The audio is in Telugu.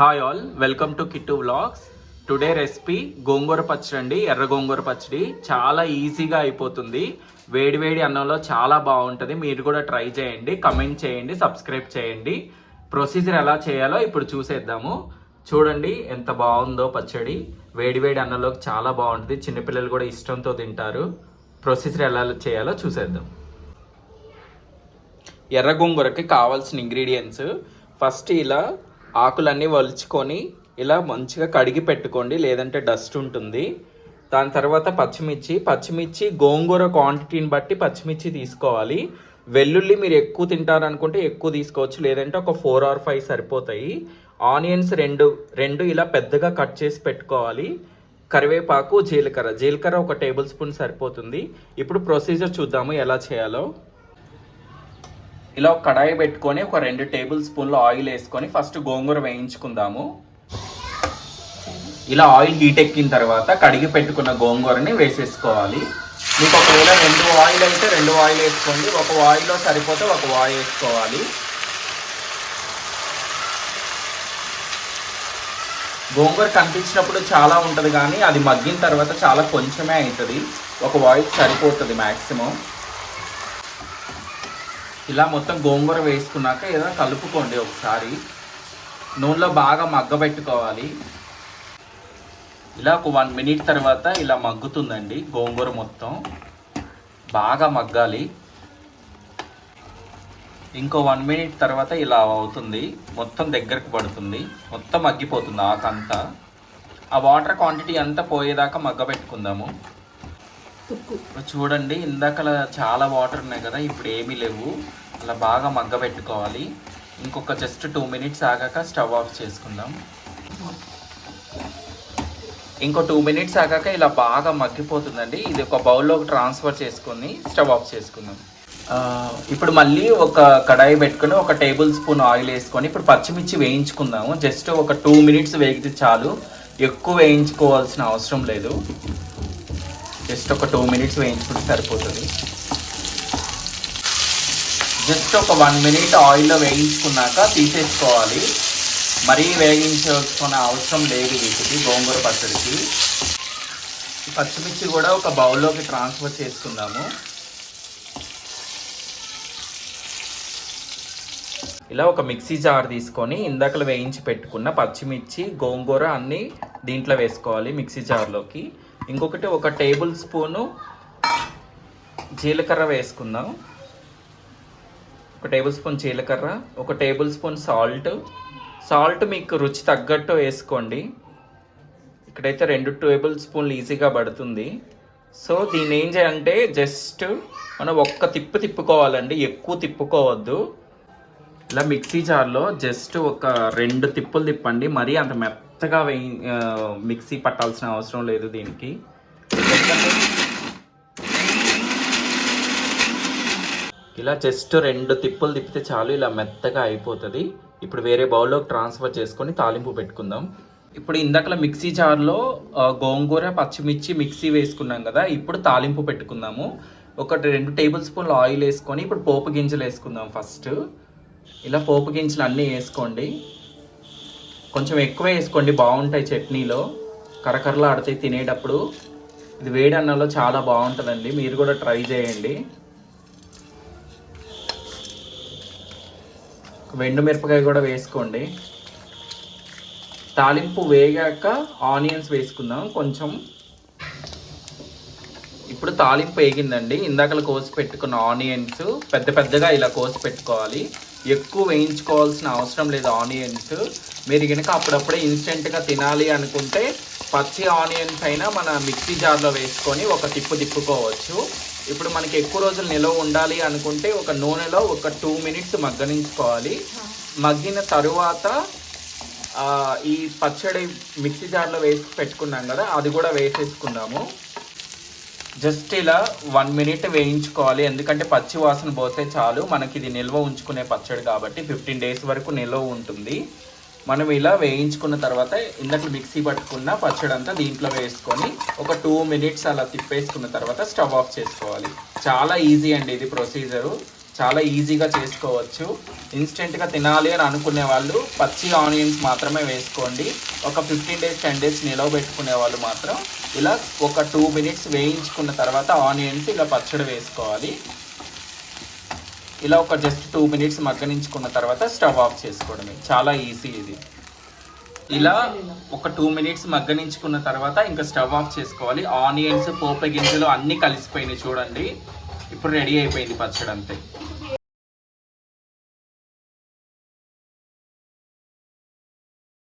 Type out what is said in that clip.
Hi all welcome to Kittu vlogs today recipe గోంగూర పచ్చడి అండి ఎర్ర గోంగూర పచ్చడి. చాలా ఈజీగా అయిపోతుంది. వేడి వేడి అన్నంలో చాలా బాగుంటుంది. మీరు కూడా ట్రై చేయండి కమెంట్ చేయండి సబ్స్క్రైబ్ చేయండి. ప్రొసీజర్ ఎలా చేయాలో ఇప్పుడు చూసేద్దాము. చూడండి ఎంత బాగుందో పచ్చడి. వేడి వేడి అన్నంలోకి చాలా బాగుంటుంది. చిన్నపిల్లలు కూడా ఇష్టంతో తింటారు. ప్రొసీజర్ ఎలా చేయాలో చూసేద్దాం. ఎర్ర గోంగూరకి కావాల్సిన ఇంగ్రీడియంట్స్ ఫస్ట్ ఇలా ఆకులన్నీ వలుచుకొని ఇలా మంచిగా కడిగి పెట్టుకోండి లేదంటే డస్ట్ ఉంటుంది. దాని తర్వాత పచ్చిమిర్చి పచ్చిమిర్చి గోంగూర క్వాంటిటీని బట్టి పచ్చిమిర్చి తీసుకోవాలి. వెల్లుల్లి మీరు ఎక్కువ తింటారనుకుంటే ఎక్కువ తీసుకోవచ్చు లేదంటే ఒక ఫోర్ ఆర్ ఫైవ్ సరిపోతాయి. ఆనియన్స్ రెండు రెండు ఇలా పెద్దగా కట్ చేసి పెట్టుకోవాలి. కరివేపాకు జీలకర్ర జీలకర్ర ఒక టేబుల్ స్పూన్ సరిపోతుంది. ఇప్పుడు ప్రొసీజర్ చూద్దాము ఎలా చేయాలో. ఇలా ఒక కడాయి పెట్టుకొని ఒక రెండు టేబుల్ స్పూన్ల ఆయిల్ వేసుకొని ఫస్ట్ గోంగూర వేయించుకుందాము. ఇలా ఆయిల్ హీట్ ఎక్కిన తర్వాత కడిగి పెట్టుకున్న గోంగూరని వేసేసుకోవాలి. మీకు ఒకవేళ రెండు ఆయిల్ అయితే రెండు ఆయిల్ వేసుకోండి. ఒక ఆయిల్లో సరిపోతే ఒక ఆయిల్ వేసుకోవాలి. గోంగూర కనిపించినప్పుడు చాలా ఉంటుంది కానీ అది మగ్గిన తర్వాత చాలా కొంచెమే అవుతుంది. ఒక వాయిల్ సరిపోతుంది మ్యాక్సిమం ఇలా మొత్తం గోంగూర వేసుకున్నాక ఏదో కలుపుకోండి ఒకసారి. నూనెలో బాగా మగ్గబెట్టుకోవాలి. ఇలా ఒక వన్ మినిట్ తర్వాత ఇలా మగ్గుతుందండి గోంగూర మొత్తం. బాగా మగ్గాలి. ఇంకో వన్ మినిట్ తర్వాత ఇలా అవుతుంది. మొత్తం దగ్గరకు పడుతుంది. మొత్తం మగ్గిపోతుంది ఆకంతా ఆ వాటర్ క్వాంటిటీ అంతా పోయేదాకా మగ్గబెట్టుకుందాము. చూడండి ఇందాక చాలా వాటర్ ఉన్నాయి కదా ఇప్పుడు ఏమీ లేవు. అలా బాగా మగ్గబెట్టుకోవాలి. ఇంకొక జస్ట్ టూ మినిట్స్ ఆగాక స్టవ్ ఆఫ్ చేసుకుందాం. ఇంకో టూ మినిట్స్ ఆగాక ఇలా బాగా మగ్గిపోతుందండి. ఇది ఒక బౌల్లోకి ట్రాన్స్ఫర్ చేసుకొని స్టవ్ ఆఫ్ చేసుకుందాం. ఇప్పుడు మళ్ళీ ఒక కడాయి పెట్టుకుని ఒక టేబుల్ స్పూన్ ఆయిల్ వేసుకొని ఇప్పుడు పచ్చిమిర్చి వేయించుకుందాము. జస్ట్ ఒక టూ మినిట్స్ వేగితే చాలు. ఎక్కువ వేయించుకోవాల్సిన అవసరం లేదు. జస్ట్ ఒక టూ మినిట్స్ వేయించుకుంటే సరిపోతుంది. జస్ట్ ఒక వన్ మినిట్ ఆయిల్లో వేయించుకున్నాక తీసేసుకోవాలి. మరీ వేగించుకునే అవసరం లేదు వీటికి గోంగూర పచ్చడికి. పచ్చిమిర్చి కూడా ఒక బౌల్లోకి ట్రాన్స్ఫర్ చేసుకుందాము. ఇలా ఒక మిక్సీ జార్ తీసుకొని ఇందాకలు వేయించి పెట్టుకున్న పచ్చిమిర్చి గోంగూర అన్నీ దీంట్లో వేసుకోవాలి మిక్సీ జార్లోకి. ఇంకొకటి ఒక టేబుల్ స్పూను జీలకర్ర వేసుకుందాం. ఒక టేబుల్ స్పూన్ జీలకర్ర ఒక టేబుల్ స్పూన్ సాల్ట్. సాల్ట్ మీకు రుచి తగ్గట్టు వేసుకోండి. ఇక్కడైతే రెండు టేబుల్ స్పూన్లు ఈజీగా పడుతుంది. సో దీన్ని ఏం చేయాలంటే జస్ట్ మనం ఒక్క తిప్పు తిప్పుకోవాలండి. ఎక్కువ తిప్పుకోవద్దు. ఇలా మిక్సీ జార్లో జస్ట్ ఒక రెండు తిప్పులు తిప్పండి. మరీ అంత మెత్తగా వేయి మిక్సీ పట్టాల్సిన అవసరం లేదు దీనికి. ఇలా జస్ట్ రెండు తిప్పులు తిప్పితే చాలు ఇలా మెత్తగా అయిపోతుంది. ఇప్పుడు వేరే బౌల్లోకి ట్రాన్స్ఫర్ చేసుకొని తాలింపు పెట్టుకుందాం. ఇప్పుడు ఇందాకల మిక్సీ జార్లో గోంగూర పచ్చిమిర్చి మిక్సీ వేసుకున్నాం కదా ఇప్పుడు తాలింపు పెట్టుకుందాము. ఒకటి రెండు టేబుల్ స్పూన్లు ఆయిల్ వేసుకొని ఇప్పుడు పోపు గింజలు వేసుకుందాం ఫస్ట్. ఇలా పోపు గింజలు అన్నీ వేసుకోండి. కొంచెం ఎక్కువ వేసుకోండి. బాగుంటాయి చట్నీలో. కరకరలాడితే తినేటప్పుడు. ఇది వేడి అన్నంలో చాలా బాగుంటుందండి. మీరు కూడా ట్రై చేయండి. వెండు మిరపకాయ కూడా వేసుకోండి. తాలింపు వేగాక ఆనియన్స్ వేసుకుందాం. కొంచెం. ఇప్పుడు తాలింపు వేగిందండి. ఇందాకలు కోసి పెట్టుకున్న ఆనియన్స్ పెద్ద పెద్దగా ఇలా కోసి పెట్టుకోవాలి. ఎక్కువ వేయించుకోవాల్సిన అవసరం లేదు ఆనియన్స్. మీరు కనుక అప్పుడప్పుడే ఇన్స్టెంట్గా తినాలి అనుకుంటే పచ్చి ఆనియన్స్ అయినా మన మిక్సీ జార్లో వేసుకొని ఒక తిప్పు తిప్పుకోవచ్చు. ఇప్పుడు మనకి ఎక్కువ రోజులు నిలవ ఉండాలి అనుకుంటే ఒక నూనెలో ఒక టూ మినిట్స్ మగ్గనించుకోవాలి. మగ్గిన తరువాత ఈ పచ్చడి మిక్సీ జార్లో వేసి పెట్టుకున్నాం కదా అది కూడా వేసేసుకుందాము. జస్ట్ ఇలా వన్ మినిట్ వేయించుకోవాలి. ఎందుకంటే పచ్చి వాసన పోతే చాలు. మనకి ఇది నిల్వ ఉంచుకునే పచ్చడి కాబట్టి ఫిఫ్టీన్ డేస్ వరకు నిల్వ ఉంటుంది. మనం ఇలా వేయించుకున్న తర్వాత ఇందాక మిక్సీ పట్టుకున్న పచ్చడి అంతా దీంట్లో వేసుకొని ఒక టూ మినిట్స్ అలా తిప్పేసుకున్న తర్వాత స్టవ్ ఆఫ్ చేసుకోవాలి. చాలా ఈజీ అండి ఇది ప్రొసీజరు చాలా ఈజీగా చేసుకోవచ్చు. ఇన్స్టెంట్గా తినాలి అని అనుకునే వాళ్ళు పచ్చి ఆనియన్స్ మాత్రమే వేసుకోండి. ఒక ఫిఫ్టీన్ డేస్ టెన్ డేస్ నిలవ పెట్టుకునే వాళ్ళు మాత్రం ఇలా ఒక టూ మినిట్స్ వేయించుకున్న తర్వాత ఆనియన్స్ ఇలా పచ్చడి వేసుకోవాలి. ఇలా ఒక జస్ట్ టూ మినిట్స్ మగ్గనించుకున్న తర్వాత స్టవ్ ఆఫ్ చేసుకోవడమే. చాలా ఈజీ ఇది. ఇలా ఒక టూ మినిట్స్ మగ్గనించుకున్న తర్వాత ఇంకా స్టవ్ ఆఫ్ చేసుకోవాలి. ఆనియన్స్ పోప గింజలు అన్నీ కలిసిపోయినాయి చూడండి. ఇప్పుడు రెడీ అయిపోయింది పచ్చడి అంతే